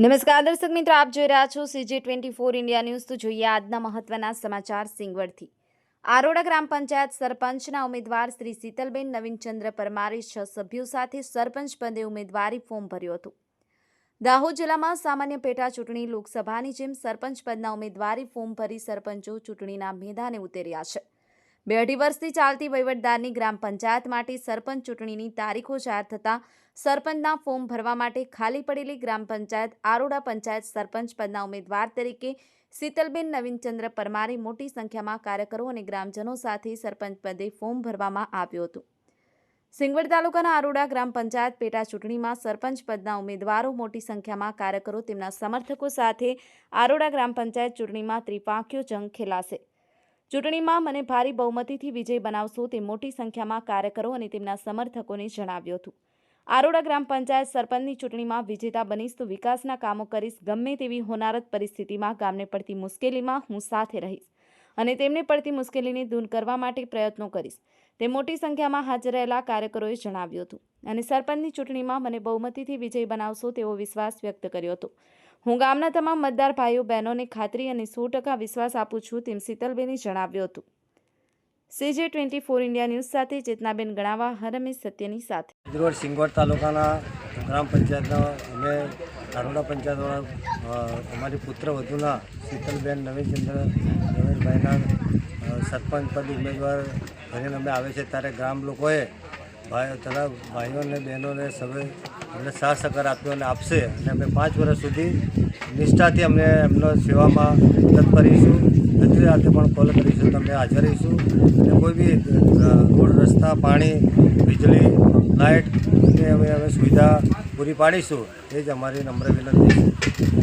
નમસ્કાર, દર્શક મિત્રો, આપ જોઈ રહ્યા છો CJ twenty four India news તો જોઈએ આજના મહત્વના સમાચાર સિંગવડથી. આરોડા ગ્રામ પંચાયત સરપંચના ઉમેદવાર શ્રી શીતલબેન નવીનચંદ્ર પરમારે છ સભ્યો સાથે સરપંચ પદે ઉમેદવારી ફોર્મ ભર્યું હતું. દાહોદ જિલ્લામાં સામાન્ય પેટા ચૂંટણી લોકસભાની જેમ સરપંચ પદના ઉમેદવારી ફોર્મ ભરી સરપંચો ચૂંટણીના મેદાને ઉતર્યા છે. બે અઢી વર્ષથી ચાલતી વહીવટદારની ગ્રામ પંચાયત માટે સરપંચ ચૂંટણીની તારીખો જાહેર થતાં સરપંચના ફોર્મ ભરવા માટે ખાલી પડેલી ગ્રામ પંચાયત આરોડા પંચાયત સરપંચ પદના ઉમેદવાર તરીકે શીતલબેન નવીનચંદ્ર પરમારે મોટી સંખ્યામાં કાર્યકરો અને ગ્રામજનો સાથે સરપંચ પદે ફોર્મ ભરવામાં આવ્યું હતું. સિંગવડ તાલુકાના આરોડા ગ્રામ પંચાયત પેટા ચૂંટણીમાં સરપંચ પદના ઉમેદવારો મોટી સંખ્યામાં કાર્યકરો તેમના સમર્થકો સાથે આરોડા ગ્રામ પંચાયત ચૂંટણીમાં ત્રિપાંખ્યો જંગ ખેલાશે. ચૂંટણીમાં મને ભારી બહુમતીથી વિજય બનાવશો તે મોટી સંખ્યામાં કાર્યકરો અને તેમના સમર્થકોને જણાવ્યું હતું. આરોડા ગ્રામ પંચાયત સરપંચની ચૂંટણીમાં વિજેતા બનીશ તો વિકાસના કામો કરીશ, ગમે તેવી હોનારત પરિસ્થિતિમાં ગામને પડતી મુશ્કેલીમાં હું સાથે રહીશ અને તેમને પડતી મુશ્કેલીને દૂર કરવા માટે પ્રયત્નો કરીશ. તે મોટી સંખ્યામાં હાજર રહેલા કાર્યકરોએ જણાવ્યું હતું અને સરપંચની ચૂંટણીમાં મને બહુમતીથી વિજય બનાવશો તેવો વિશ્વાસ વ્યક્ત કર્યો હતો. હું ગામના તમામ મતદાર ભાઈઓ, બહેનોને ખાતરી અને સો ટકા વિશ્વાસ આપું છું, તેમ શીતલબેને જણાવ્યું હતું. CJ twenty four India news સાથે ચેતનાબેન ગણાવા હરમેશ સત્યની સાથે. રોડ સિંગોડ તાલુકાના ગ્રામ પંચાયતના અમે આરોડા પંચાયતવાળા અમારી પુત્ર વધુના શીતલબેન નવીનચંદ્ર નવીનભાઈના સરપંચ પદ ઉમેદવાર કરીને અમે આવે છે. ત્યારે ગ્રામ લોકોએ ભાઈ તથા ભાઈઓને, બહેનોને સૌએ અમને સાથ સહકાર આપ્યો અને આપશે. અને અમે પાંચ વર્ષ સુધી નિષ્ઠાથી અમને એમનો સેવામાં મદદ કરીશું. બધી રાતે પણ કોલ કરીશું. તમને હાજર રહીશું. અને કોઈ બી રોડ, રસ્તા, પાણી, વીજળી લાઇટ અને અમે અમે સુવિધા પૂરી પાડીશું. એ જ અમારી નમ્ર વિનંતી છે.